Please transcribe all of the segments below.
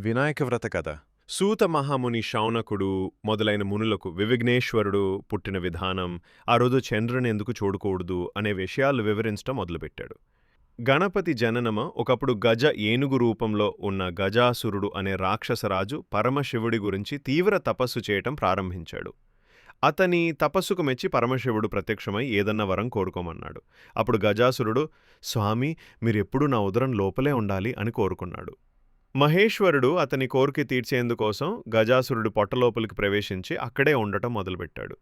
వినాయక వ్రత కథ. సూత మహాముని శౌనకుడు మొదలైన మునులకు వివిఘ్నేశ్వరుడు పుట్టిన విధానం ఆ రోజు చంద్రుని ఎందుకు చూడకూడదు అనే విషయాలు వివరించడం మొదలుపెట్టాడు. గణపతి జననమ ఒకప్పుడు గజ ఏనుగు రూపంలో ఉన్న గజాసురుడు అనే రాక్షసరాజు పరమశివుడి గురించి తీవ్ర తపస్సు చేయటం ప్రారంభించాడు. అతని తపస్సుకు మెచ్చి పరమశివుడు ప్రత్యక్షమై ఏదన్న వరం కోరుకోమన్నాడు. అప్పుడు గజాసురుడు స్వామి మీరెప్పుడూ నా ఉదరం లోపలే ఉండాలి అని కోరుకున్నాడు. మహేశ్వరుడు అతని కోరిక తీర్చేందుకోసం గజాసురుడు పొట్టలోపలికి ప్రవేశించి అక్కడే ఉండటం మొదలుపెట్టాడు.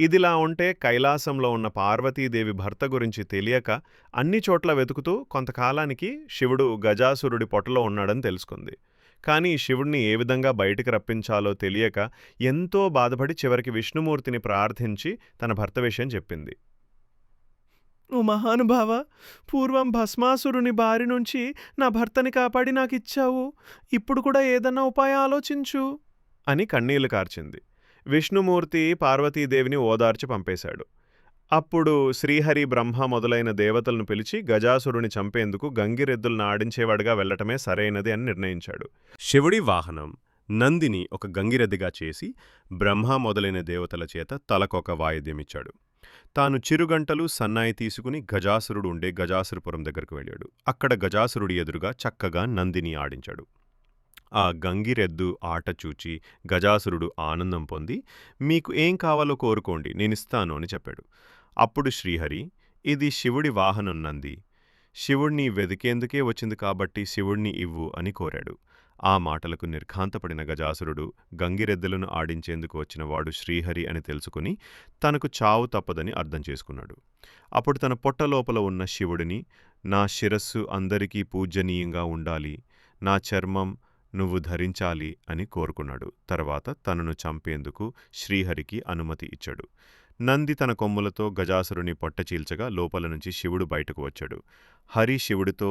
ఇదిలా ఉంటే కైలాసంలో ఉన్న పార్వతీదేవి భర్త గురించి తెలియక అన్ని చోట్ల వెతుకుతూ కొంతకాలానికి శివుడు గజాసురుడి పొట్టలో ఉన్నాడని తెలుసుకుంది. కానీ శివుడిని ఏ విధంగా బయటికి రప్పించాలో తెలియక ఎంతో బాధపడి చివరికి విష్ణుమూర్తిని ప్రార్థించి తన భర్త విషయం చెప్పింది. ఓ మహానుభావ పూర్వం భస్మాసురుని బారి నుంచి నా భర్తని కాపాడి నాకిచ్చావు. ఇప్పుడు కూడా ఏదన్నా ఉపాయం ఆలోచించు. అని కన్నీళ్ళు కార్చింది. విష్ణుమూర్తి పార్వతీదేవిని ఓదార్చి పంపేశాడు. అప్పుడు శ్రీహరి బ్రహ్మ మొదలైన దేవతలను పిలిచి గజాసురుని చంపేందుకు గంగిరెద్దులను ఆడించేవాడుగా వెళ్ళటమే సరైనది అని నిర్ణయించాడు. శివుడి వాహనం నందిని ఒక గంగిరెద్దిగా చేసి బ్రహ్మ మొదలైన దేవతల చేత తలకొక వాయిద్యమిచ్చాడు. తాను చిరుగంటలు సన్నాయి తీసుకుని గజాసురుడు ఉండే గజాసురపురం దగ్గరకు వెళ్ళాడు. అక్కడ గజాసురుడి ఎదురుగా చక్కగా నందిని ఆడించాడు. ఆ గంగిరెద్దు ఆట చూచి గజాసురుడు ఆనందం పొంది మీకు ఏం కావాలో కోరుకోండి నేనిస్తాను అని చెప్పాడు. అప్పుడు శ్రీహరి ఇది శివుడి వాహనం నంది. శివుణ్ణి వెదికేందుకే వచ్చింది కాబట్టి శివుణ్ణి ఇవ్వు అని కోరాడు. ఆ మాటలకు నిర్ఘాంతపడిన గజాసురుడు గంగిరెద్దులను ఆడించేందుకు వచ్చిన వాడు శ్రీహరి అని తెలుసుకుని తనకు చావు తప్పదని అర్థం చేసుకున్నాడు. అప్పుడు తన పొట్టలోపల ఉన్న శివుడిని నా శిరస్సు అందరికీ పూజనీయంగా ఉండాలి నా చర్మం నువ్వు ధరించాలి అని కోరుకున్నాడు. తర్వాత తనను చంపేందుకు శ్రీహరికి అనుమతి ఇచ్చాడు. నంది తన కొమ్ములతో గజాసురుని పొట్ట చీల్చగా లోపల నుంచి శివుడు బయటకు వచ్చాడు. హరి శివుడితో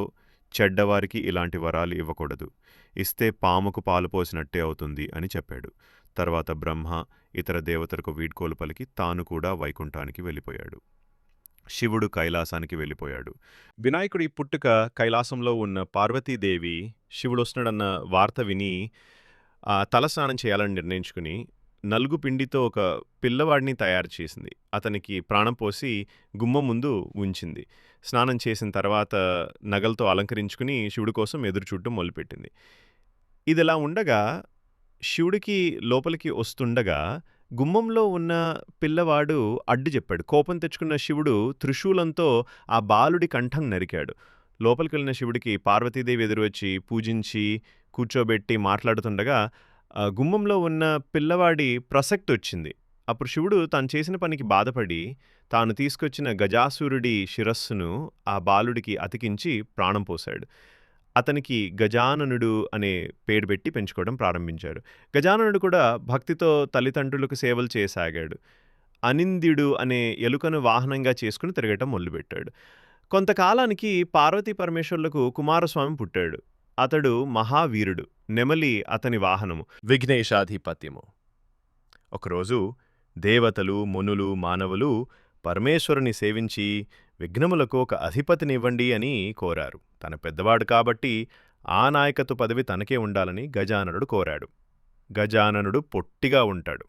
చెడ్డవారికి ఇలాంటి వరాలు ఇవ్వకూడదు. ఇస్తే పాముకు పాలు పోసినట్టే అవుతుంది అని చెప్పాడు. తర్వాత బ్రహ్మ ఇతర దేవతలకు వీడ్కోలు పలికి తాను కూడా వైకుంఠానికి వెళ్ళిపోయాడు. శివుడు కైలాసానికి వెళ్ళిపోయాడు. వినాయకుడి పుట్టుక కైలాసంలో ఉన్న పార్వతీదేవి శివుడు వస్తున్నాడన్న వార్త విని తలస్నానం చేయాలని నిర్ణయించుకుని నలుగు పిండితో ఒక పిల్లవాడిని తయారు చేసింది. అతనికి ప్రాణం పోసి గుమ్మం ముందు ఉంచింది. స్నానం చేసిన తర్వాత నగలతో అలంకరించుకుని శివుడి కోసం ఎదురు చూడటం మొదలుపెట్టింది. ఇదిలా ఉండగా శివుడికి లోపలికి వస్తుండగా గుమ్మంలో ఉన్న పిల్లవాడు అడ్డు చెప్పాడు. కోపం తెచ్చుకున్న శివుడు త్రిశూలంతో ఆ బాలుడి కంఠం నరికాడు. లోపలికి వెళ్ళిన శివుడికి పార్వతీదేవి ఎదురు వచ్చి పూజించి కూర్చోబెట్టి మాట్లాడుతుండగా ఆ గుమ్మంలో ఉన్న పిల్లవాడి ప్రసక్తి వచ్చింది. అప్పుడు శివుడు తాను చేసిన పనికి బాధపడి తాను తీసుకొచ్చిన గజాసురుడి శిరస్సును ఆ బాలుడికి అతికించి ప్రాణం పోశాడు. అతనికి గజాననుడు అనే పేరు పెట్టి పెంచుకోవడం ప్రారంభించాడు. గజాననుడు కూడా భక్తితో తల్లిదండ్రులకు సేవలు చేయసాగాడు. అనింద్యుడు అనే ఎలుకను వాహనంగా చేసుకుని తిరగటం మొదలుపెట్టాడు. కొంతకాలానికి పార్వతీ పరమేశ్వరులకు కుమారస్వామి పుట్టాడు. అతడు మహావీరుడు నెమలి అతని వాహనము. విఘ్నేశాధిపత్యము. ఒకరోజు దేవతలు మునులు మానవులు పరమేశ్వరుని సేవించి విఘ్నములకు ఒక అధిపతినివ్వండి అని కోరారు. తన పెద్దవాడు కాబట్టి ఆ నాయకత్వ పదవి తనకే ఉండాలని గజాననుడు కోరాడు. గజాననుడు పొట్టిగా ఉంటాడు.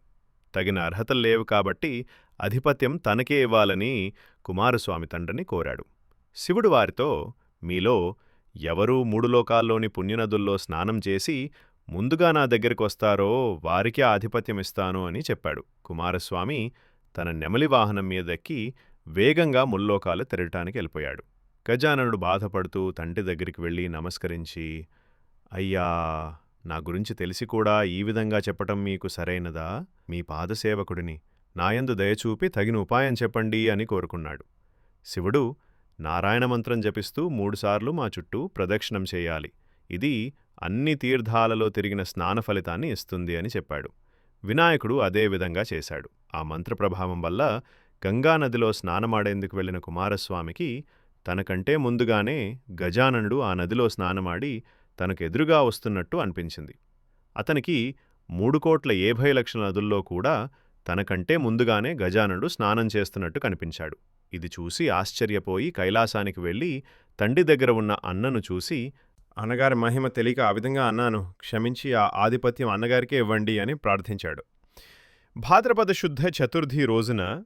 తగిన అర్హతలు లేవు కాబట్టి అధిపత్యం తనకే ఇవ్వాలని కుమారస్వామి తండ్రిని కోరాడు. శివుడు వారితో మీలో ఎవరూ మూడు లోకాల్లోని పుణ్యనదుల్లో స్నానం చేసి ముందుగా నా దగ్గరికి వస్తారో వారికే ఆధిపత్యం ఇస్తాను అని చెప్పాడు. కుమారస్వామి తన నెమలి వాహనం మీదెక్కి వేగంగా ముల్లోకాలు తిరగటానికి వెళ్ళిపోయాడు. గజాననుడు బాధపడుతూ తండ్రి దగ్గరికి వెళ్ళి నమస్కరించి అయ్యా నా గురించి తెలిసి కూడా ఈ విధంగా చెప్పటం మీకు సరైనదా? మీ పాదసేవకుడిని నాయందు దయచూపి తగిన ఉపాయం చెప్పండి అని కోరుకున్నాడు. శివుడు నారాయణ మంత్రం జపిస్తూ మూడుసార్లు మా చుట్టూ ప్రదక్షిణం చేయాలి. ఇది అన్ని తీర్థాలలో తిరిగిన స్నాన ఫలితాన్ని ఇస్తుంది అని చెప్పాడు. వినాయకుడు అదే విధంగా చేశాడు. ఆ మంత్రప్రభావం వల్ల గంగానదిలో స్నానమాడేందుకు వెళ్ళిన కుమారస్వామికి తనకంటే ముందుగానే గజాననుడు ఆ నదిలో స్నానమాడి తనకెదురుగా వస్తున్నట్టు అనిపించింది. అతనికి మూడు కోట్ల ఏభై లక్షల నదుల్లో కూడా తనకంటే ముందుగానే గజాననుడు స్నానం చేస్తున్నట్టు కనిపించాడు. ఇది చూసి ఆశ్చర్యపోయి కైలాసానికి వెళ్ళి తండ్రి దగ్గర ఉన్న అన్నను చూసి అన్నగారి మహిమ తెలియక ఆ విధంగా అన్నాను క్షమించి ఆ ఆధిపత్యం అన్నగారికే ఇవ్వండి అని ప్రార్థించాడు. భాద్రపద శుద్ధ చతుర్థి రోజున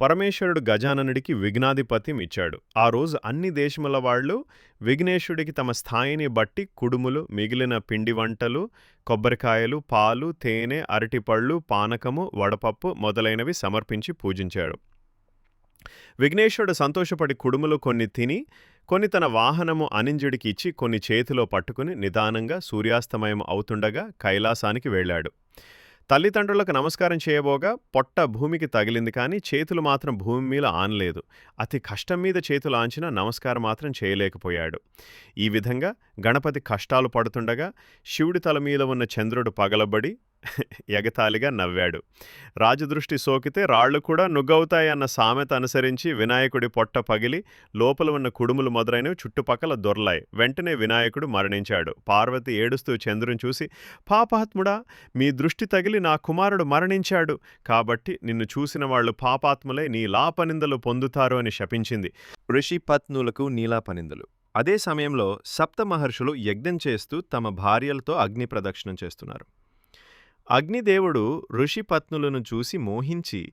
పరమేశ్వరుడు గజాననుడికి విఘ్నాధిపత్యం ఇచ్చాడు. ఆ రోజు అన్ని దేశముల వాళ్ళు విఘ్నేశుడికి తమ స్థాయిని బట్టి కుడుములు మిగిలిన పిండి వంటలు కొబ్బరికాయలు పాలు తేనె అరటిపళ్ళు పానకము వడపప్పు మొదలైనవి సమర్పించి పూజించాడు. విఘ్నేశ్వరుడు సంతోషపడి కుడుములు కొన్ని తిని కొన్ని తన వాహనము అనింజుడికి ఇచ్చి కొన్ని చేతిలో పట్టుకుని నిదానంగా సూర్యాస్తమయం అవుతుండగా కైలాసానికి వెళ్ళాడు. తల్లిదండ్రులకు నమస్కారం చేయబోగా పొట్ట భూమికి తగిలింది కానీ చేతులు మాత్రం భూమి మీద ఆనలేదు. అతి కష్టం మీద చేతులు ఆంచిన నమస్కారం మాత్రం చేయలేకపోయాడు. ఈ విధంగా గణపతి కష్టాలు పడుతుండగా శివుడి తల మీద ఉన్న చంద్రుడు పగలబడి ఎగతాళిగా నవ్వాడు. రాజదృష్టి సోకితే రాళ్ళు కూడా నుగ్గవుతాయన్న సామెత అనుసరించి వినాయకుడి పొట్ట పగిలి లోపల ఉన్న కుడుములు మొదలైనవి చుట్టుపక్కల దొర్లాయి. వెంటనే వినాయకుడు మరణించాడు. పార్వతి ఏడుస్తూ చంద్రుని చూసి పాపాత్ముడా మీ దృష్టి తగిలి నా కుమారుడు మరణించాడు. కాబట్టి నిన్ను చూసిన వాళ్ళు పాపాత్ములై నీ లాపనిందలు పొందుతారు అని శపించింది. ఋషి పత్నులకు నీలాపనిందలు. అదే సమయంలో సప్త మహర్షులు యజ్ఞం చేస్తూ తమ భార్యలతో అగ్ని ప్రదక్షిణం చేస్తున్నారు. అగ్నిదేవుడు ఋషిపత్నులను చూసి మోహించి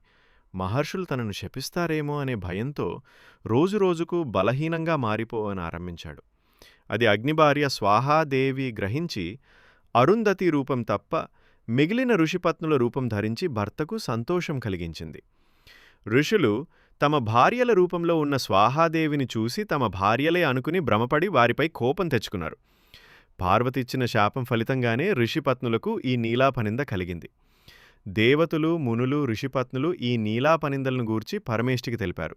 మహర్షులు తనను శపిస్తారేమో అనే భయంతో రోజురోజుకు బలహీనంగా మారిపోవని ఆరంభించాడు. అది అగ్నిభార్య స్వాహాదేవి గ్రహించి అరుంధతి రూపం తప్ప మిగిలిన ఋషిపత్నుల రూపం ధరించి భర్తకు సంతోషం కలిగించింది. ఋషులు తమ భార్యల రూపంలో ఉన్న స్వాహాదేవిని చూసి తమ భార్యలే అనుకుని భ్రమపడి వారిపై కోపం తెచ్చుకున్నారు. పార్వతిచ్చిన శాపం ఫలితంగానే ఋషిపత్నులకు ఈ నీలాపనింద కలిగింది. దేవతలు మునులు ఋషిపత్నులు ఈ నీలాపనిందలను గూర్చి పరమేష్టికి తెలిపారు.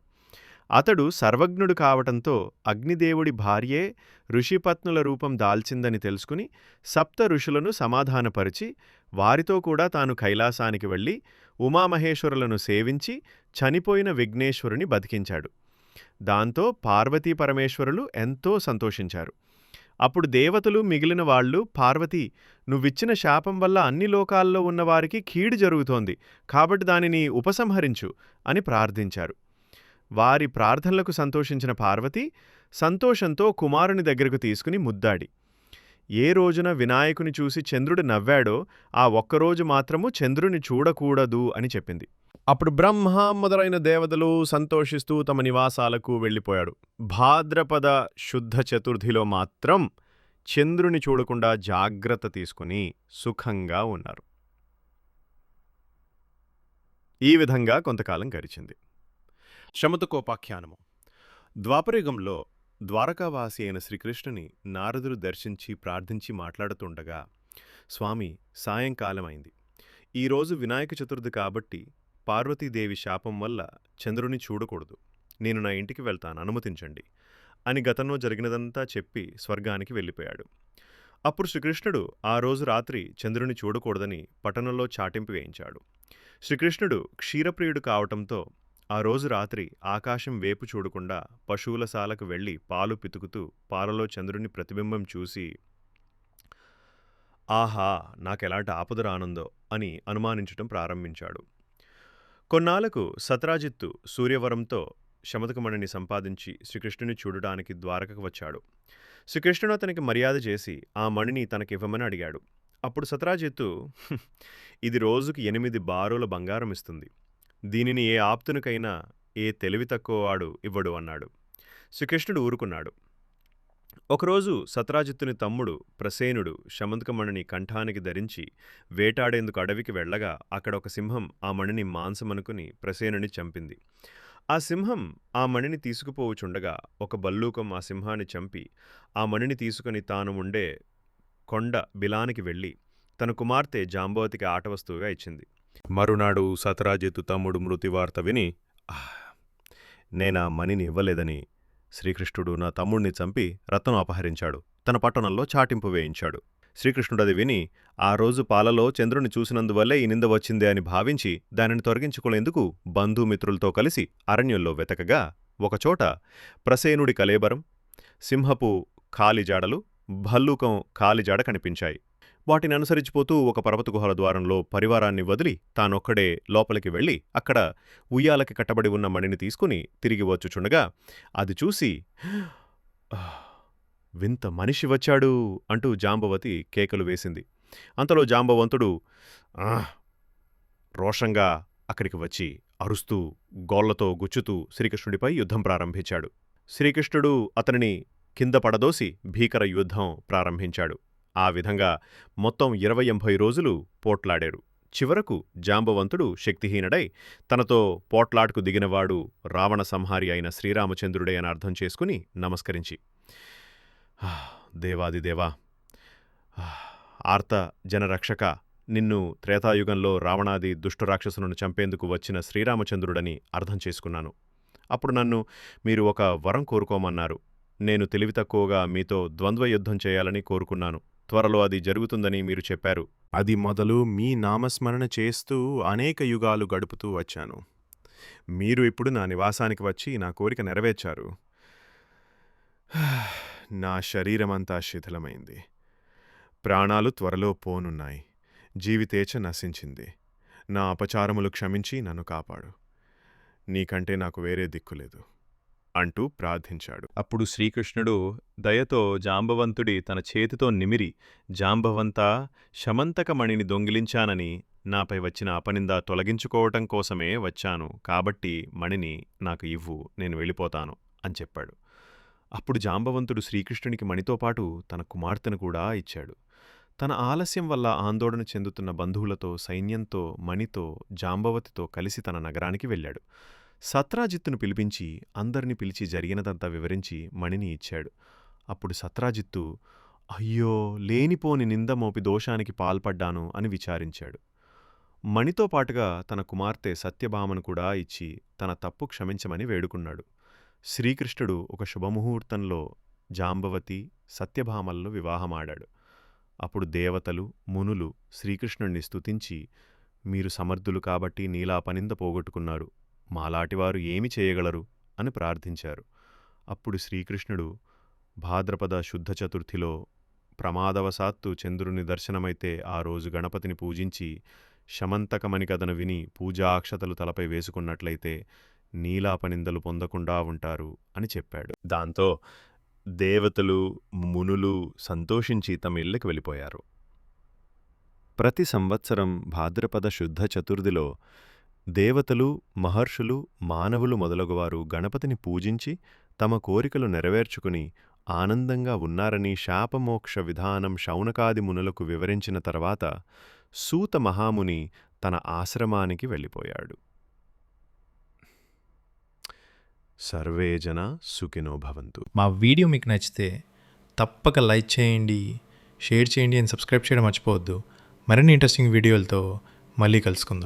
అతడు సర్వజ్ఞుడు కావటంతో అగ్నిదేవుడి భార్యే ఋషిపత్నుల రూపం దాల్చిందని తెలుసుకుని సప్త ఋషులను సమాధానపరిచి వారితో కూడా తాను కైలాసానికి వెళ్ళి ఉమామహేశ్వరులను సేవించి చనిపోయిన విఘ్నేశ్వరుని బతికించాడు. దాంతో పార్వతీ పరమేశ్వరులు ఎంతో సంతోషించారు. అప్పుడు దేవతలు మిగిలిన వాళ్ళు పార్వతి నువ్విచ్చిన శాపం వల్ల అన్ని లోకాల్లో ఉన్నవారికి కీడు జరుగుతోంది కాబట్టి దానిని ఉపసంహరించు అని ప్రార్థించారు. వారి ప్రార్థనలకు సంతోషించిన పార్వతి సంతోషంతో కుమారుని దగ్గరకు తీసుకుని ముద్దాడి. ఏ రోజున వినాయకుని చూసి చంద్రుడు నవ్వాడో ఆ ఒక్కరోజు మాత్రము చంద్రుని చూడకూడదు అని చెప్పింది. అప్పుడు బ్రహ్మ మొదలైన దేవతలు సంతోషిస్తూ తమ నివాసాలకు వెళ్ళిపోయాడు. భాద్రపద శుద్ధ చతుర్థిలో మాత్రం చంద్రుని చూడకుండా జాగ్రత్త తీసుకుని సుఖంగా ఉన్నారు. ఈ విధంగా కొంతకాలం గడిచింది. శమతకోపాఖ్యానము ద్వాపరయుగంలో ద్వారకావాసి అయిన శ్రీకృష్ణుని నారదుడు దర్శించి ప్రార్థించి మాట్లాడుతుండగా స్వామి సాయంకాలమైంది. ఈరోజు వినాయక చతుర్థి కాబట్టి పార్వతీదేవి శాపం వల్ల చంద్రుని చూడకూడదు. నేను నా ఇంటికి వెళ్తాను అనుమతించండి అని గతంలో జరిగినదంతా చెప్పి స్వర్గానికి వెళ్ళిపోయాడు. అప్పుడు శ్రీకృష్ణుడు ఆ రోజు రాత్రి చంద్రుని చూడకూడదని పట్టణంలో చాటింపు వేయించాడు. శ్రీకృష్ణుడు క్షీరప్రియుడు కావటంతో ఆ రోజు రాత్రి ఆకాశం వేపు చూడకుండా పశువుల సాలకు వెళ్ళి పాలు పితుకుతూ పాలలో చంద్రుని ప్రతిబింబం చూసి ఆహా నాకెలాంటి ఆపద రానుందో అని అనుమానించటం ప్రారంభించాడు. కొన్నాళ్ళకు సత్రాజిత్తు సూర్యవరంతో శమతకమణిని సంపాదించి శ్రీకృష్ణుని చూడడానికి ద్వారకకు వచ్చాడు. శ్రీకృష్ణుడు అతనికి మర్యాద చేసి ఆ మణిని తనకివ్వమని అడిగాడు. అప్పుడు సత్రాజిత్తు ఇది రోజుకి ఎనిమిది బారుల బంగారం ఇస్తుంది. దీనిని ఏ ఆప్తునికైనా ఏ తెలివి తక్కువ వాడు ఇవ్వడు అన్నాడు. శ్రీకృష్ణుడు ఊరుకున్నాడు. ఒకరోజు సత్రాజిత్తుని తమ్ముడు ప్రసేనుడు శమంతకమణిని కంఠానికి ధరించి వేటాడేందుకు అడవికి వెళ్ళగా అక్కడ ఒక సింహం ఆ మణిని మాంసమనుకుని ప్రసేనుని చంపింది. ఆ సింహం ఆ మణిని తీసుకుపోవుచుండగా ఒక బల్లూకం ఆ సింహాన్ని చంపి ఆ మణిని తీసుకుని తాను ఉండే కొండ బిలానికి వెళ్ళి తన కుమార్తె జాంబవతికి ఆటవస్తువుగా ఇచ్చింది. మరునాడు సతరాజిత్తు తమ్ముడు మృతివార్త విని నేనా మణిని ఇవ్వలేదని శ్రీకృష్ణుడు నా తమ్ముణ్ణి చంపి రత్నం అపహరించాడు. తన పట్టణంలో చాటింపు వేయించాడు. శ్రీకృష్ణుడది విని ఆ రోజు పాలలో చంద్రుని చూసినందువల్లే ఈ నింద వచ్చిందే అని భావించి దానిని తొలగించుకునేందుకు బంధుమిత్రులతో కలిసి అరణ్యంలో వెతకగా ఒకచోట ప్రసేనుడి కలేబరం సింహపు కాలిజాడలు భల్లూకం కాలిజాడ కనిపించాయి. వాటిని అనుసరించిపోతూ ఒక పర్వత గుహల ద్వారంలో పరివారాన్ని వదిలి తానొక్కడే లోపలికి వెళ్ళి అక్కడ ఉయ్యాలకి కట్టబడి ఉన్న మణిని తీసుకుని తిరిగి వచ్చుచుండగా అది చూసి వింత మనిషి వచ్చాడు అంటూ జాంబవతి కేకలు వేసింది అంతలో జాంబవంతుడు "ఆహ్!" రోషంగా అక్కడికి వచ్చి అరుస్తూ గోళ్ళతో గుచ్చుతూ శ్రీకృష్ణుడిపై యుద్ధం ప్రారంభించాడు శ్రీకృష్ణుడు అతనిని కింద పడదోసి భీకర యుద్ధం ప్రారంభించాడు ఆ విధంగా మొత్తం ఇరవై ఎంభై రోజులు పోట్లాడారు చివరకు జాంబవంతుడు శక్తిహీనుడై తనతో పోట్లాట్కు దిగినవాడు రావణ సంహారి అయిన శ్రీరామచంద్రుడే అని అర్థం చేసుకుని నమస్కరించి దేవాది దేవాదిదేవా ఆర్త జనరక్షక నిన్ను త్రేతాయుగంలో రావణాది దుష్టరాక్షసులను చంపేందుకు వచ్చిన శ్రీరామచంద్రుడని అర్థం చేసుకున్నాను. అప్పుడు నన్ను మీరు ఒక వరం కోరుకోమన్నారు. నేను తెలివి తక్కువగా మీతో ద్వంద్వ యుద్ధం చేయాలని కోరుకున్నాను. త్వరలో అది జరుగుతుందని మీరు చెప్పారు. అది మొదలు మీ నామస్మరణ చేస్తూ అనేక యుగాలు గడుపుతూ వచ్చాను. మీరు ఇప్పుడు నా నివాసానికి వచ్చి నా కోరిక నెరవేర్చారు. నా శరీరమంతా శిథిలమైంది. ప్రాణాలు త్వరలో పోనున్నాయి. జీవితేచ నశించింది. నా అపచారములు క్షమించి నన్ను కాపాడు. నీకంటే నాకు వేరే దిక్కులేదు అంటూ ప్రార్థించాడు. అప్పుడు శ్రీకృష్ణుడు దయతో జాంబవంతుడి తన చేతితో నిమిరి జాంబవంతా శమంతకమణిని దొంగిలించానని నాపై వచ్చిన అపనింద తొలగించుకోవటం కోసమే వచ్చాను. కాబట్టి మణిని నాకు ఇవ్వు నేను వెళ్ళిపోతాను అని చెప్పాడు. అప్పుడు జాంబవంతుడు శ్రీకృష్ణునికి మణితో పాటు తన కుమార్తెను కూడా ఇచ్చాడు. తన ఆలస్యం వల్ల ఆందోళన చెందుతున్న బంధువులతో సైన్యంతో మణితో జాంబవతితో కలిసి తన నగరానికి వెళ్ళాడు. సత్రాజిత్తును పిలిపించి అందరిని పిలిచి జరిగినదంతా వివరించి మణిని ఇచ్చాడు. అప్పుడు సత్రాజిత్తు అయ్యో లేనిపోని నింద మోపి దోషానికి పాల్పడ్డాను అని విచారించాడు. మణితో పాటుగా తన కుమార్తె సత్యభామను కూడా ఇచ్చి తన తప్పు క్షమించమని వేడుకున్నాడు. శ్రీకృష్ణుడు ఒక శుభముహూర్తంలో జాంబవతి సత్యభామల్లో వివాహమాడాడు. అప్పుడు దేవతలు మునులు శ్రీకృష్ణుణ్ణి స్తుతించి మీరు సమర్థులు కాబట్టి నీలా పనింద పోగొట్టుకున్నారు. మాలాటివారు ఏమి చేయగలరు? అని ప్రార్థించారు. అప్పుడు శ్రీకృష్ణుడు భాద్రపద శుద్ధ చతుర్థిలో ప్రమాదవశాత్తు చంద్రుని దర్శనమైతే ఆ రోజు గణపతిని పూజించి శమంతకమని కథను విని పూజాక్షతలు తలపై వేసుకున్నట్లయితే నీలాపనిందలు పొందకుండా ఉంటారు అని చెప్పాడు. దాంతో దేవతలు మునులు సంతోషించి తమ ఇళ్ళకి వెళ్ళిపోయారు. ప్రతి సంవత్సరం భాద్రపద శుద్ధ చతుర్థిలో దేవతలు మహర్షులు మానవులు మొదలగువారు గణపతిని పూజించి తమ కోరికలు నెరవేర్చుకుని ఆనందంగా ఉన్నారని శాపమోక్ష విధానం శౌనకాది మునులకు వివరించిన తర్వాత సూత మహాముని తన ఆశ్రమానికి వెళ్ళిపోయాడు. సర్వే జన సుఖినో భవంతు. మా వీడియో మీకు నచ్చితే తప్పక లైక్ చేయండి షేర్ చేయండి అండ్ సబ్స్క్రైబ్ చేయడం మర్చిపోవద్దు. మరిన్ని ఇంట్రెస్టింగ్ వీడియోలతో మళ్ళీ కలుసుకుందాం.